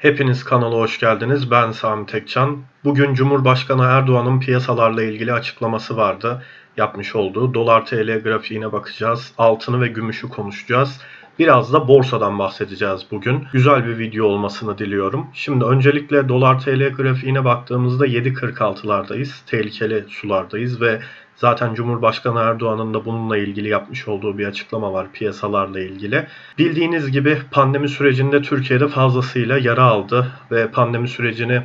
Hepiniz kanala hoş geldiniz. Ben Sami Tekcan. Bugün Cumhurbaşkanı Erdoğan'ın piyasalarla ilgili açıklaması vardı. Yapmış olduğu dolar TL grafiğine bakacağız. Altını ve gümüşü konuşacağız. Biraz da borsadan bahsedeceğiz bugün. Güzel bir video olmasını diliyorum. Şimdi öncelikle dolar TL grafiğine baktığımızda 7.46'lardayız. Tehlikeli sulardayız ve Zaten Cumhurbaşkanı Erdoğan'ın da bununla ilgili yapmış olduğu bir açıklama var piyasalarla ilgili. Bildiğiniz gibi pandemi sürecinde Türkiye'de fazlasıyla yara aldı ve pandemi sürecini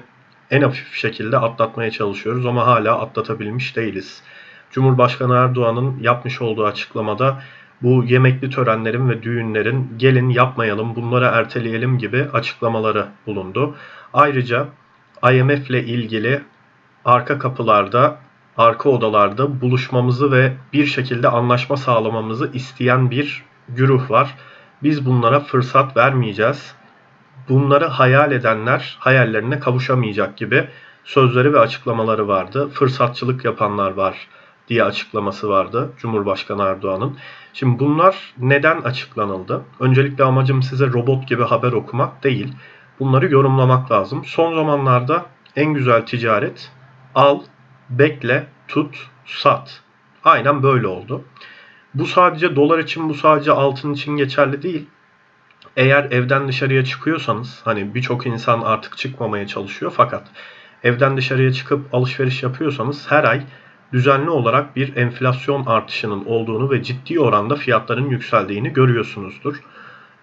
en hafif şekilde atlatmaya çalışıyoruz ama hala atlatabilmiş değiliz. Cumhurbaşkanı Erdoğan'ın yapmış olduğu açıklamada bu yemekli törenlerin ve düğünlerin gelin yapmayalım bunları erteleyelim gibi açıklamaları bulundu. Ayrıca IMF ile ilgili arka kapılarda arka odalarda buluşmamızı ve bir şekilde anlaşma sağlamamızı isteyen bir güruh var. Biz bunlara fırsat vermeyeceğiz. Bunları hayal edenler hayallerine kavuşamayacak gibi sözleri ve açıklamaları vardı. Fırsatçılık yapanlar var diye açıklaması vardı Cumhurbaşkanı Erdoğan'ın. Şimdi bunlar neden açıklanıldı? Öncelikle amacım size robot gibi haber okumak değil. Bunları yorumlamak lazım. Son zamanlarda en güzel ticaret al, bekle, tut, sat. Aynen böyle oldu. Bu sadece dolar için, bu sadece altın için geçerli değil. Eğer evden dışarıya çıkıyorsanız, hani birçok insan artık çıkmamaya çalışıyor fakat evden dışarıya çıkıp alışveriş yapıyorsanız her ay düzenli olarak bir enflasyon artışının olduğunu ve ciddi oranda fiyatların yükseldiğini görüyorsunuzdur.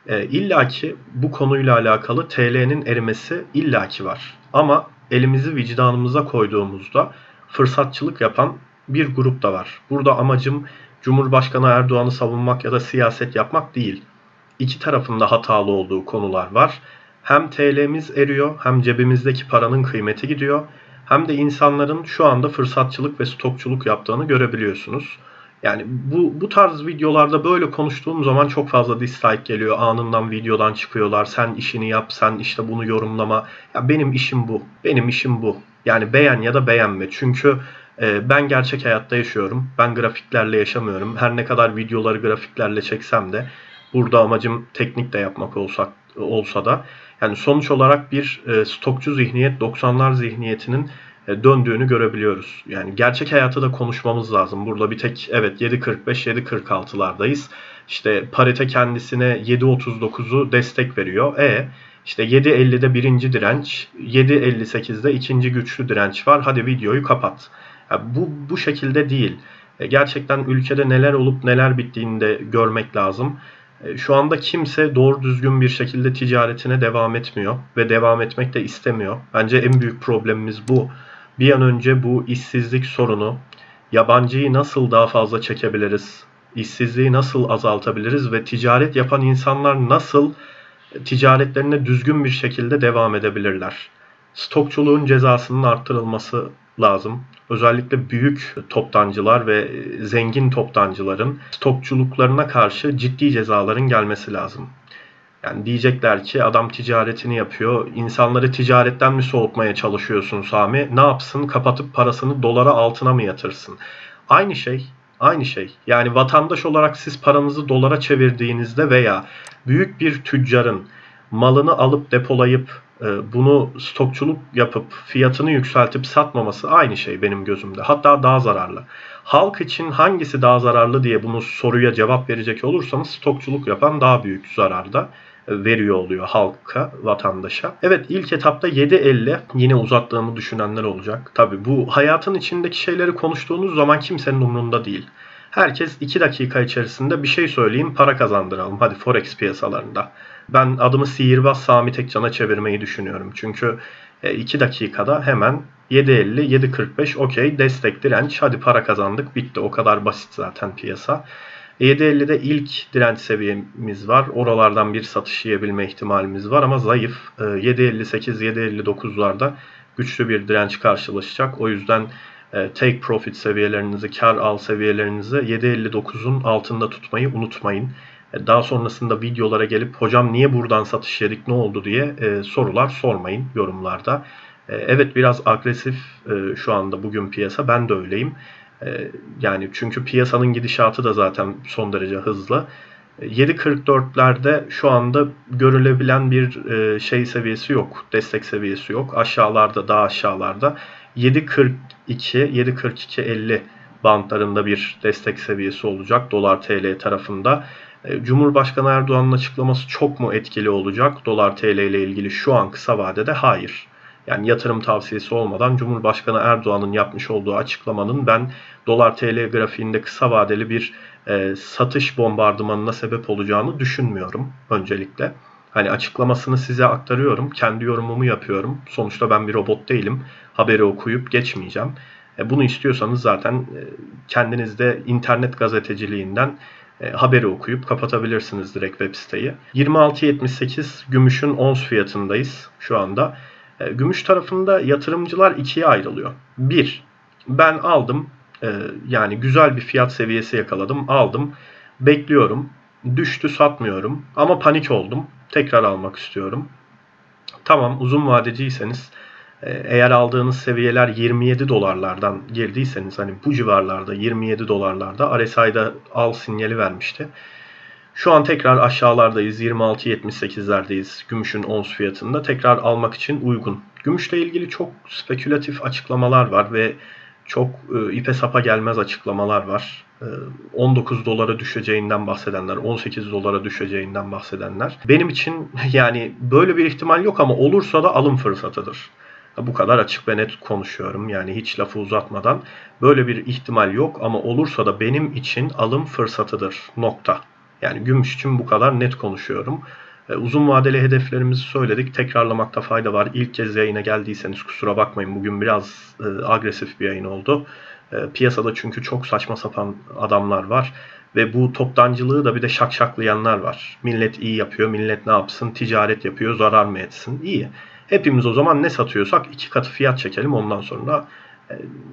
E, İlla ki bu konuyla alakalı TL'nin erimesi illaki var. Ama elimizi vicdanımıza koyduğumuzda fırsatçılık yapan bir grup da var. Burada amacım Cumhurbaşkanı Erdoğan'ı savunmak ya da siyaset yapmak değil. İki tarafında hatalı olduğu konular var. Hem TL'miz eriyor hem cebimizdeki paranın kıymeti gidiyor. Hem de insanların şu anda fırsatçılık ve stokçuluk yaptığını görebiliyorsunuz. Yani bu, bu tarz videolarda böyle konuştuğum zaman çok fazla dislike geliyor. Anından videodan çıkıyorlar. Sen işini yap, sen işte bunu yorumlama. Ya benim işim bu. Benim işim bu. Yani beğen ya da beğenme. Çünkü e, ben gerçek hayatta yaşıyorum. Ben grafiklerle yaşamıyorum. Her ne kadar videoları grafiklerle çeksem de burada amacım teknik de yapmak olsa, olsa da yani sonuç olarak bir e, stokçu zihniyet 90'lar zihniyetinin döndüğünü görebiliyoruz. Yani gerçek hayatı da konuşmamız lazım. Burada bir tek evet 7.45 7.46'lardayız. İşte parite kendisine 7.39'u destek veriyor. E işte 7.50'de birinci direnç, 7.58'de ikinci güçlü direnç var. Hadi videoyu kapat. Yani bu bu şekilde değil. E, gerçekten ülkede neler olup neler bittiğini de görmek lazım. E, şu anda kimse doğru düzgün bir şekilde ticaretine devam etmiyor ve devam etmek de istemiyor. Bence en büyük problemimiz bu. Bir an önce bu işsizlik sorunu, yabancıyı nasıl daha fazla çekebiliriz, işsizliği nasıl azaltabiliriz ve ticaret yapan insanlar nasıl ticaretlerine düzgün bir şekilde devam edebilirler. Stokçuluğun cezasının arttırılması lazım. Özellikle büyük toptancılar ve zengin toptancıların stokçuluklarına karşı ciddi cezaların gelmesi lazım. Yani diyecekler ki adam ticaretini yapıyor. İnsanları ticaretten mi soğutmaya çalışıyorsun Sami? Ne yapsın? Kapatıp parasını dolara altına mı yatırsın? Aynı şey. Aynı şey. Yani vatandaş olarak siz paranızı dolara çevirdiğinizde veya büyük bir tüccarın malını alıp depolayıp e, bunu stokçuluk yapıp fiyatını yükseltip satmaması aynı şey benim gözümde. Hatta daha zararlı. Halk için hangisi daha zararlı diye bunu soruya cevap verecek olursanız stokçuluk yapan daha büyük zararda veriyor oluyor halka, vatandaşa. Evet ilk etapta 7.50 yine uzattığımı düşünenler olacak. Tabi bu hayatın içindeki şeyleri konuştuğunuz zaman kimsenin umrunda değil. Herkes 2 dakika içerisinde bir şey söyleyeyim para kazandıralım. Hadi forex piyasalarında. Ben adımı sihirbaz Sami Tekcan'a çevirmeyi düşünüyorum. Çünkü 2 e, dakikada hemen 7.50, 7.45 okey destek direnç hadi para kazandık bitti. O kadar basit zaten piyasa. 7.50'de ilk direnç seviyemiz var. Oralardan bir satış yiyebilme ihtimalimiz var ama zayıf. 7.58, e, 7.59'larda güçlü bir direnç karşılaşacak. O yüzden e, take profit seviyelerinizi, kar al seviyelerinizi 7.59'un altında tutmayı unutmayın. E, daha sonrasında videolara gelip hocam niye buradan satış yedik ne oldu diye e, sorular sormayın yorumlarda. Evet biraz agresif şu anda bugün piyasa ben de öyleyim. E, yani çünkü piyasanın gidişatı da zaten son derece hızlı. 7.44'lerde şu anda görülebilen bir e, şey seviyesi yok. Destek seviyesi yok. Aşağılarda daha aşağılarda 7.42 7.42.50 bantlarında bir destek seviyesi olacak dolar TL tarafında. E, Cumhurbaşkanı Erdoğan'ın açıklaması çok mu etkili olacak dolar TL ile ilgili şu an kısa vadede? Hayır. Yani yatırım tavsiyesi olmadan Cumhurbaşkanı Erdoğan'ın yapmış olduğu açıklamanın ben dolar TL grafiğinde kısa vadeli bir e, satış bombardımanına sebep olacağını düşünmüyorum öncelikle. Hani açıklamasını size aktarıyorum. Kendi yorumumu yapıyorum. Sonuçta ben bir robot değilim. Haberi okuyup geçmeyeceğim. E, bunu istiyorsanız zaten e, kendiniz de internet gazeteciliğinden e, haberi okuyup kapatabilirsiniz direkt web siteyi. 26.78 gümüşün ons fiyatındayız şu anda. E, gümüş tarafında yatırımcılar ikiye ayrılıyor. Bir, ben aldım e, yani güzel bir fiyat seviyesi yakaladım aldım bekliyorum düştü satmıyorum ama panik oldum tekrar almak istiyorum. Tamam uzun vadeciyseniz e, eğer aldığınız seviyeler 27 dolarlardan girdiyseniz hani bu civarlarda 27 dolarlarda RSI'da al sinyali vermişti. Şu an tekrar aşağılardayız. 26.78'lerdeyiz gümüşün ons fiyatında. Tekrar almak için uygun. Gümüşle ilgili çok spekülatif açıklamalar var ve çok e, ipe sapa gelmez açıklamalar var. 19 e, dolara düşeceğinden bahsedenler, 18 dolara düşeceğinden bahsedenler. Benim için yani böyle bir ihtimal yok ama olursa da alım fırsatıdır. Bu kadar açık ve net konuşuyorum. Yani hiç lafı uzatmadan. Böyle bir ihtimal yok ama olursa da benim için alım fırsatıdır. Nokta. Yani gümüş için bu kadar net konuşuyorum. E, uzun vadeli hedeflerimizi söyledik. Tekrarlamakta fayda var. İlk kez yayına geldiyseniz kusura bakmayın. Bugün biraz e, agresif bir yayın oldu. E, piyasada çünkü çok saçma sapan adamlar var. Ve bu toptancılığı da bir de şakşaklayanlar var. Millet iyi yapıyor, millet ne yapsın, ticaret yapıyor, zarar mı etsin? İyi. Hepimiz o zaman ne satıyorsak iki katı fiyat çekelim ondan sonra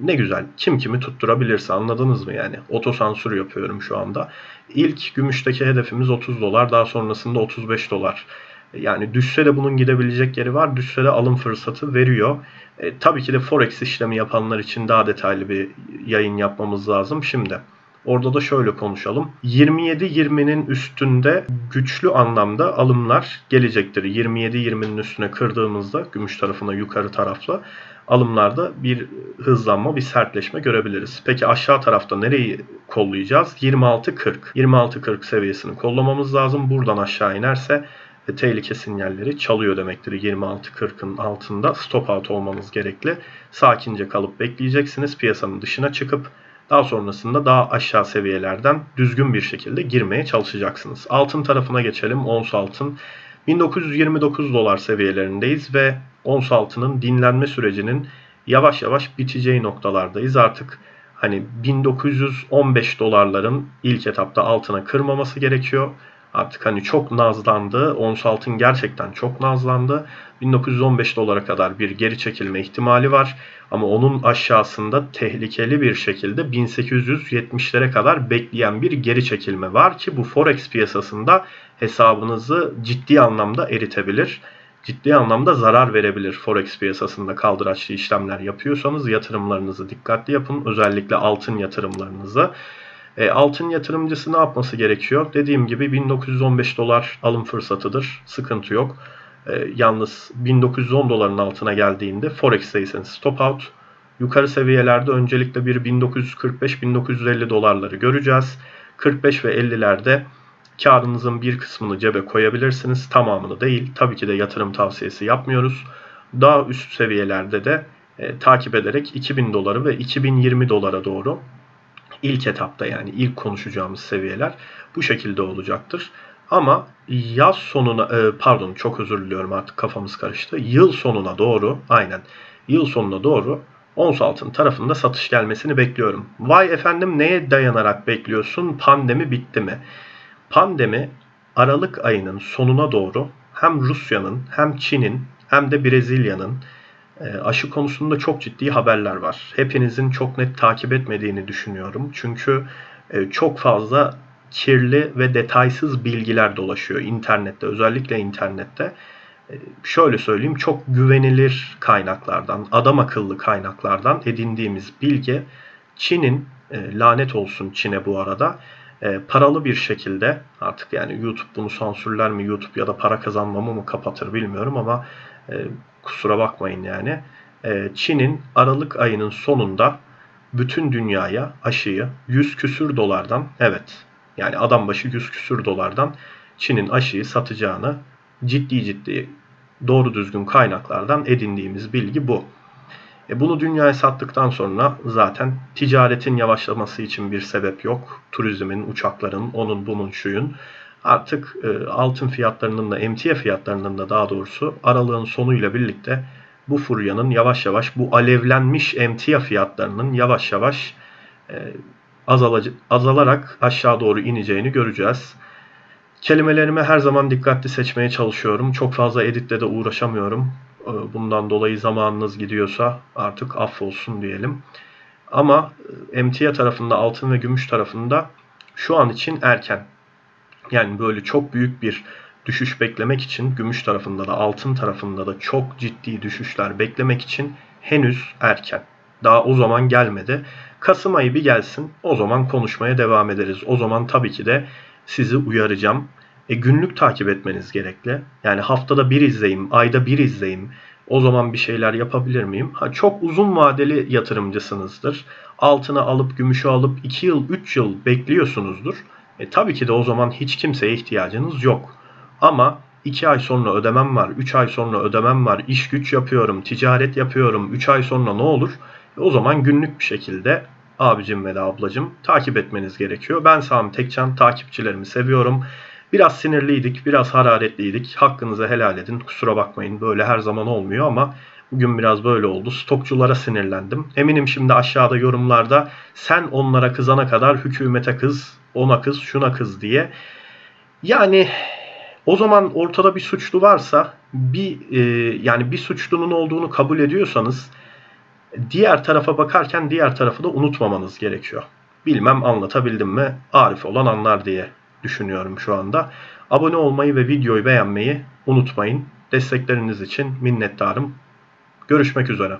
ne güzel. Kim kimi tutturabilirse anladınız mı yani? Otosansür yapıyorum şu anda. İlk gümüşteki hedefimiz 30 dolar. Daha sonrasında 35 dolar. Yani düşse de bunun gidebilecek yeri var. Düşse de alım fırsatı veriyor. E, tabii ki de forex işlemi yapanlar için daha detaylı bir yayın yapmamız lazım. Şimdi Orada da şöyle konuşalım. 27-20'nin üstünde güçlü anlamda alımlar gelecektir. 27-20'nin üstüne kırdığımızda gümüş tarafına yukarı tarafla alımlarda bir hızlanma, bir sertleşme görebiliriz. Peki aşağı tarafta nereyi kollayacağız? 26-40. 26-40 seviyesini kollamamız lazım. Buradan aşağı inerse ve tehlike sinyalleri çalıyor demektir. 26-40'ın altında stop out olmanız gerekli. Sakince kalıp bekleyeceksiniz. Piyasanın dışına çıkıp daha sonrasında daha aşağı seviyelerden düzgün bir şekilde girmeye çalışacaksınız. Altın tarafına geçelim. Ons altın 1929 dolar seviyelerindeyiz ve ons altının dinlenme sürecinin yavaş yavaş biteceği noktalardayız. Artık hani 1915 dolarların ilk etapta altına kırmaması gerekiyor. Artık hani çok nazlandı. Ons altın gerçekten çok nazlandı. 1915 dolara kadar bir geri çekilme ihtimali var. Ama onun aşağısında tehlikeli bir şekilde 1870'lere kadar bekleyen bir geri çekilme var ki bu forex piyasasında hesabınızı ciddi anlamda eritebilir. Ciddi anlamda zarar verebilir forex piyasasında kaldıraçlı işlemler yapıyorsanız yatırımlarınızı dikkatli yapın. Özellikle altın yatırımlarınızı. E, altın yatırımcısı ne yapması gerekiyor? Dediğim gibi 1915 dolar alım fırsatıdır. Sıkıntı yok. E, yalnız 1910 doların altına geldiğinde Forex'teyseniz stop out. Yukarı seviyelerde öncelikle bir 1945-1950 dolarları göreceğiz. 45 ve 50'lerde karınızın bir kısmını cebe koyabilirsiniz. Tamamını değil. Tabii ki de yatırım tavsiyesi yapmıyoruz. Daha üst seviyelerde de e, takip ederek 2000 doları ve 2020 dolara doğru ilk etapta yani ilk konuşacağımız seviyeler bu şekilde olacaktır. Ama yaz sonuna e, pardon çok özür diliyorum artık kafamız karıştı. Yıl sonuna doğru aynen yıl sonuna doğru ons altın tarafında satış gelmesini bekliyorum. Vay efendim neye dayanarak bekliyorsun? Pandemi bitti mi? Pandemi Aralık ayının sonuna doğru hem Rusya'nın hem Çin'in hem de Brezilya'nın aşı konusunda çok ciddi haberler var. Hepinizin çok net takip etmediğini düşünüyorum. Çünkü e, çok fazla kirli ve detaysız bilgiler dolaşıyor internette, özellikle internette. E, şöyle söyleyeyim, çok güvenilir kaynaklardan, adam akıllı kaynaklardan edindiğimiz bilgi Çin'in, lanet olsun Çin'e bu arada, e, paralı bir şekilde artık yani YouTube bunu sansürler mi YouTube ya da para kazanmamı mı kapatır bilmiyorum ama e, kusura bakmayın yani. E, Çin'in Aralık ayının sonunda bütün dünyaya aşıyı 100 küsür dolardan evet yani adam başı 100 küsür dolardan Çin'in aşıyı satacağını ciddi ciddi doğru düzgün kaynaklardan edindiğimiz bilgi bu. E bunu dünyaya sattıktan sonra zaten ticaretin yavaşlaması için bir sebep yok. Turizmin, uçakların, onun bunun şuyun. Artık e, altın fiyatlarının da emtia fiyatlarının da daha doğrusu aralığın sonuyla birlikte bu furyanın yavaş yavaş bu alevlenmiş emtia fiyatlarının yavaş yavaş e, azalac- azalarak aşağı doğru ineceğini göreceğiz. Kelimelerimi her zaman dikkatli seçmeye çalışıyorum. Çok fazla editle de uğraşamıyorum. E, Bundan dolayı zamanınız gidiyorsa artık affolsun diyelim. Ama e, emtia tarafında, altın ve gümüş tarafında şu an için erken. Yani böyle çok büyük bir düşüş beklemek için gümüş tarafında da altın tarafında da çok ciddi düşüşler beklemek için henüz erken. Daha o zaman gelmedi. Kasım ayı bir gelsin o zaman konuşmaya devam ederiz. O zaman tabii ki de sizi uyaracağım. E, günlük takip etmeniz gerekli. Yani haftada bir izleyeyim, ayda bir izleyeyim. O zaman bir şeyler yapabilir miyim? Ha, çok uzun vadeli yatırımcısınızdır. Altını alıp gümüşü alıp 2 yıl 3 yıl bekliyorsunuzdur. E, tabii ki de o zaman hiç kimseye ihtiyacınız yok. Ama 2 ay sonra ödemem var, 3 ay sonra ödemem var, iş güç yapıyorum, ticaret yapıyorum, 3 ay sonra ne olur? E, o zaman günlük bir şekilde abicim ve de ablacım takip etmeniz gerekiyor. Ben Sami Tekcan, takipçilerimi seviyorum. Biraz sinirliydik, biraz hararetliydik. Hakkınızı helal edin. Kusura bakmayın. Böyle her zaman olmuyor ama bugün biraz böyle oldu. Stokçulara sinirlendim. Eminim şimdi aşağıda yorumlarda sen onlara kızana kadar hükümete kız, ona kız, şuna kız diye. Yani o zaman ortada bir suçlu varsa bir e, yani bir suçlunun olduğunu kabul ediyorsanız diğer tarafa bakarken diğer tarafı da unutmamanız gerekiyor. Bilmem anlatabildim mi? Arif olan anlar diye düşünüyorum şu anda. Abone olmayı ve videoyu beğenmeyi unutmayın. Destekleriniz için minnettarım. Görüşmek üzere.